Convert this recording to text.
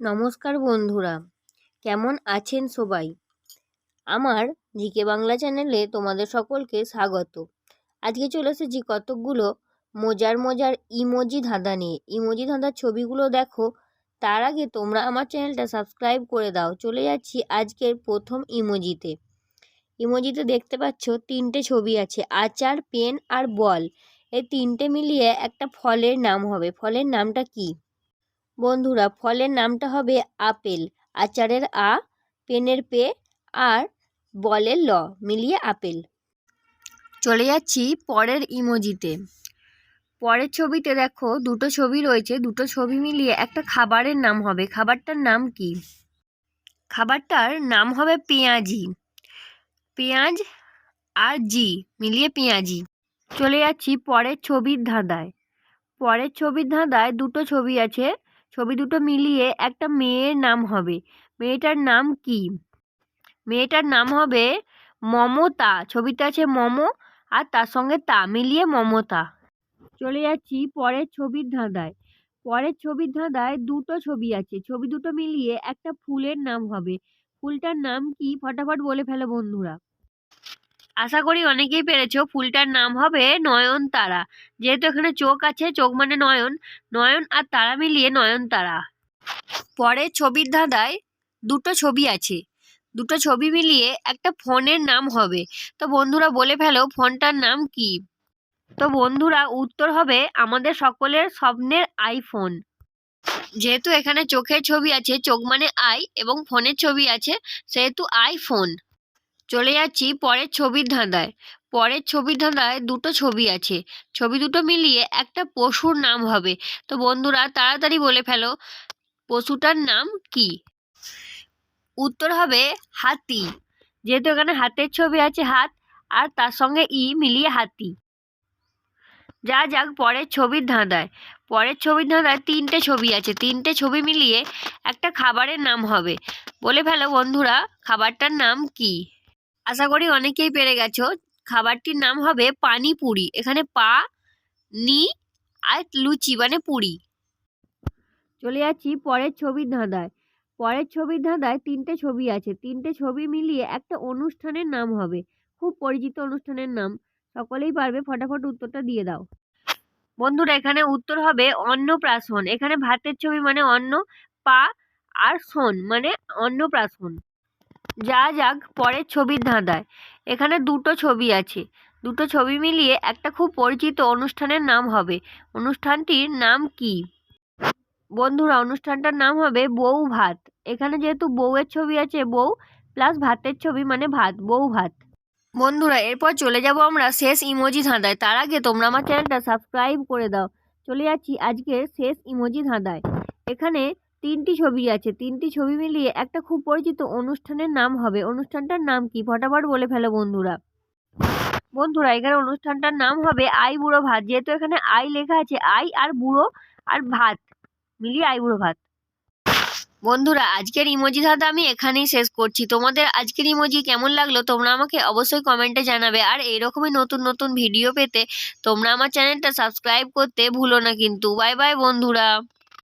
নমস্কার বন্ধুরা, কেমন আছেন সবাই? আমার জিকে বাংলা চ্যানেলে তোমাদের সকলকে স্বাগত। আজকে চলে এসেছি কতকগুলো মজার মজার ইমোজি ধাঁধা নিয়ে। ইমোজি ধাঁধার ছবিগুলো দেখো, তার আগে তোমরা আমার চ্যানেলটা সাবস্ক্রাইব করে দাও। চলে যাচ্ছি আজকের প্রথম ইমোজিতে। ইমোজিতে দেখতে পাচ্ছ তিনটে ছবি আছে, আচার, পেন আর বল। এই তিনটে মিলিয়ে একটা ফলের নাম হবে। ফলের নামটা কী? বন্ধুরা, ফলের নামটা হবে আপেল। আচারের আ, পেনের পে আর বলের ল মিলিয়ে আপেল। চলে যাচ্ছি পরের ইমোজিতে। পরের ছবিতে দেখো, দুটো ছবি রয়েছে, দুটো ছবি মিলিয়ে একটা খাবারের নাম হবে। খাবারটার নাম কি? খাবারটার নাম হবে পেঁয়াজি। পেঁয়াজ আর জি মিলিয়ে পেঁয়াজি। চলে যাচ্ছি পরের ছবির ধাঁধায়। পরের ছবির ধাঁধায় দুটো ছবি আছে ছবি দুটো মিলিয়ে একটা মেয়ের নাম হবে। মেয়েটার নাম কি? মেয়েটার নাম হবে মমতা। ছবিতে আছে মমো আর তার সঙ্গে তা মিলিয়ে মমতা। চলে যাচ্ছি পরের ছবির ধাঁধায়। পরের ছবির ধাঁধায় দুটো ছবি আছে। ছবি দুটো মিলিয়ে একটা ফুলের নাম হবে। ফুলটার নাম কি? ফটাফট বলে ফেলো বন্ধুরা। আশা করি অনেকেই পেরেছ, ফুলটার নাম হবে নয়ন তারা যেহেতু এখানে চোখ আছে, চোখ মানে নয়ন নয়ন আর তারা মিলিয়ে নয়নতারা। পরের ছবির ধাঁধায় দুটো ছবি আছে। দুটো ছবি মিলিয়ে একটা ফোনের নাম হবে। তো বন্ধুরা বলে ফেলো ফোনটার নাম কি? তো বন্ধুরা উত্তর হবে আমাদের সকলের স্বপ্নের আইফোন। যেহেতু এখানে চোখের ছবি আছে, চোখ মানে আই এবং ফোনের ছবি আছে, সেহেতু আইফোন। চলে যাচ্ছি পরের ছবির ধাঁধায়। পরের ছবির ধাঁধায় দুটো ছবি আছে। ছবি দুটো মিলিয়ে একটা পশুর নাম হবে। তো বন্ধুরা, তাড়াতাড়ি বলে ফেলো, পশুটার নাম কি? উত্তর হবে হাতি। যেহেতু এখানে হাতের ছবি আছে হাত, আর তার সঙ্গে ই মিলিয়ে হাতি। যা যাক পরের ছবির ধাঁধায়। পরের ছবির ধাঁধায় তিনটে ছবি আছে। তিনটে ছবি মিলিয়ে একটা খাবারের নাম হবে। বলে ফেলো বন্ধুরা, খাবারটার নাম কি? আশা করি অনেকেই পেরে গেছো। খাবারটির নাম হবে পানি পুরি। এখানে পা, নি আর লুচি মানে পুরি। চলে যাচ্ছি পরের ছবির ধাঁধায়। পরের ছবির ধাঁধায় তিনটে ছবি আছে। তিনটে ছবি মিলিয়ে একটা অনুষ্ঠানের নাম হবে। খুব পরিচিত অনুষ্ঠানের নাম। সকলেই পারবে ফটাফট উত্তরটা দিয়ে দাও। বন্ধুরা, এখানে উত্তর হবে অন্নপ্রাশন। এখানে ভাতের ছবি মানে অন্ন, পা আর শোন মানে অন্নপ্রাশন। যা যাক, পরের ছবির ধাঁধায়। এখানে দুটো ছবি আছে। দুটো ছবি মিলিয়ে একটা খুব পরিচিত অনুষ্ঠানের নাম হবে। অনুষ্ঠানটির নাম কি? বন্ধুরা, অনুষ্ঠানটার নাম হবে বউ ভাত। এখানে যেহেতু বউয়ের ছবি আছে, বউ প্লাস ভাতের ছবি মানে ভাত, বউ ভাত। বন্ধুরা, এরপর চলে যাব আমরা শেষ ইমোজি ধাঁধায়। তার আগে তোমরা আমার চ্যানেলটা সাবস্ক্রাইব করে দাও। চলে যাচ্ছি আজকের শেষ ইমোজি ধাঁধায়। এখানে তিনটি ছবি আছে। তিনটি ছবি মিলিয়ে একটা খুব পরিচিত অনুষ্ঠানের নাম হবে। অনুষ্ঠানটার নাম কি? ফটাফট বলে ফেলো বন্ধুরা। বন্ধুরা, এখানে অনুষ্ঠানটার নাম হবে আই বুড়ো ভাত। যেহেতু এখানে আই লেখা আছে, আই আর বুড়ো আর ভাত মিলিয়ে আই বুড়ো ভাত। বন্ধুরা, আজকের ইমোজি ধাঁধা আমি এখানেই শেষ করছি। তোমাদের আজকের ইমোজি কেমন লাগল তোমরা আমাকে অবশ্যই কমেন্টে জানাবে। আর এইরকমই নতুন নতুন ভিডিও পেতে তোমরা আমার চ্যানেলটা সাবস্ক্রাইব করতে ভুলো না কিন্তু। বাই বাই বন্ধুরা।